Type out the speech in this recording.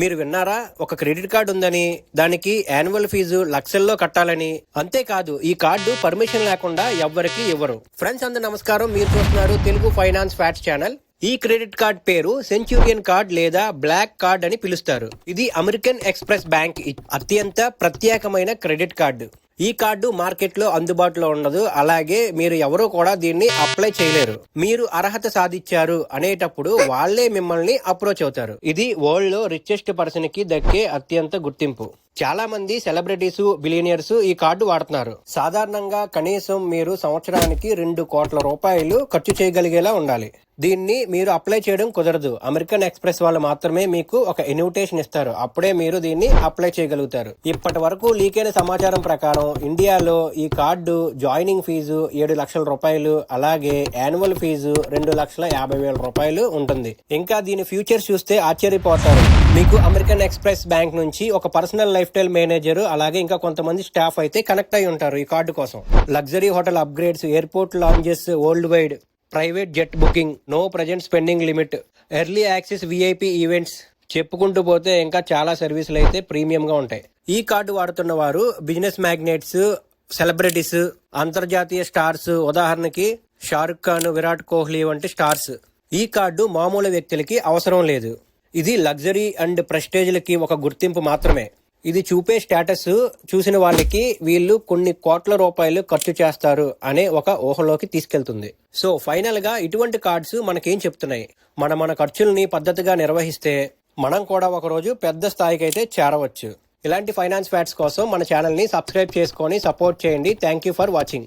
మీరు విన్నారా? ఒక క్రెడిట్ కార్డు ఉందని దానికి యాన్యువల్ ఫీజు లక్షల్లో కట్టాలని. అంతేకాదు ఈ కార్డు పర్మిషన్ లేకుండా ఎవ్వరికి ఇవ్వరు. ఫ్రెండ్స్ అందరు నమస్కారం. మీరు చూస్తున్నారు తెలుగు ఫైనాన్స్ ఫ్యాట్స్ ఛానల్. ఈ క్రెడిట్ కార్డ్ పేరు సెంచూరియన్ కార్డ్ లేదా బ్లాక్ కార్డ్ అని పిలుస్తారు. ఇది అమెరికన్ ఎక్స్ప్రెస్ బ్యాంక్. అత్యంత ప్రత్యేకమైన క్రెడిట్ కార్డు. ఈ కార్డు మార్కెట్లో అందుబాటులో ఉండదు. అలాగే మీరు ఎవరు కూడా దీన్ని అప్లై చేయలేరు. మీరు అర్హత సాధించారు అనేటప్పుడు వాళ్ళే మిమ్మల్ని అప్రోచ్ అవుతారు. ఇది వరల్డ్లో రిచెస్ట్ పర్సన్కి దక్కే అత్యంత గుర్తింపు. చాలా మంది సెలబ్రిటీస్ బిలియనియర్స్ ఈ కార్డు వాడుతున్నారు. సాధారణంగా కనీసం మీరు సంవత్సరానికి రెండు కోట్ల రూపాయలు ఖర్చు చేయగలిగేలా ఉండాలి. దీన్ని మీరు అప్లై చేయడం కుదరదు. అమెరికన్ ఎక్స్ప్రెస్ వాళ్ళు మాత్రమే మీకు ఒక ఇన్విటేషన్ ఇస్తారు. అప్పుడే మీరు దీన్ని అప్లై చేయగలుగుతారు. ఇప్పటి వరకు లీక్ అయిన సమాచారం ప్రకారం ఇండియాలో ఈ కార్డు జాయినింగ్ ఫీజు ఏడు లక్షల రూపాయలు అలాగే యాన్యువల్ ఫీజు రెండు లక్షల యాభై వేల రూపాయలు ఉంటుంది. ఇంకా దీని ఫ్యూచర్స్ చూస్తే ఆశ్చర్యపోతారు. మీకు అమెరికన్ ఎక్స్ప్రెస్ బ్యాంక్ నుంచి ఒక పర్సనల్ లైఫ్ స్టైల్ మేనేజర్ అలాగే ఇంకా కొంతమంది స్టాఫ్ అయితే కనెక్ట్ అయి ఉంటారు ఈ కార్డు కోసం. Luxury hotel upgrades airport lounges world wide private jet booking no present spending limit early access VIP events చెప్పుకుంటూ పోతే ఇంకా చాలా సర్వీసులు అయితే ప్రీమియం గా ఉంటాయి. ఈ కార్డు వాడుతున్న వారు బిజినెస్ మ్యాగ్నెట్స్ సెలబ్రిటీస్ అంతర్జాతీయ స్టార్స్ ఉదాహరణకి షారుఖ్ ఖాన్ విరాట్ కోహ్లీ వంటి స్టార్స్ ఈ కార్డు మామూలు వ్యక్తులకి అవసరం లేదు. ఇది లగ్జరీ అండ్ ప్రెస్టేజ్లకి ఒక గుర్తింపు మాత్రమే. ఇది చూపే స్టేటస్ చూసిన వాళ్ళకి వీళ్ళు కొన్ని కోట్ల రూపాయలు ఖర్చు చేస్తారు అనే ఒక ఊహలోకి తీసుకెళ్తుంది. సో ఫైనల్గా ఇటువంటి కార్డ్స్ మనకేం చెప్తున్నాయి? మన మన ఖర్చుల్ని పద్ధతిగా నిర్వహిస్తే మనం కూడా ఒకరోజు పెద్ద స్థాయికి అయితే చేరవచ్చు. ఇలాంటి ఫైనాన్స్ ఫ్యాట్స్ కోసం మన ఛానల్ని సబ్స్క్రైబ్ చేసుకొని సపోర్ట్ చేయండి. Thank you for watching.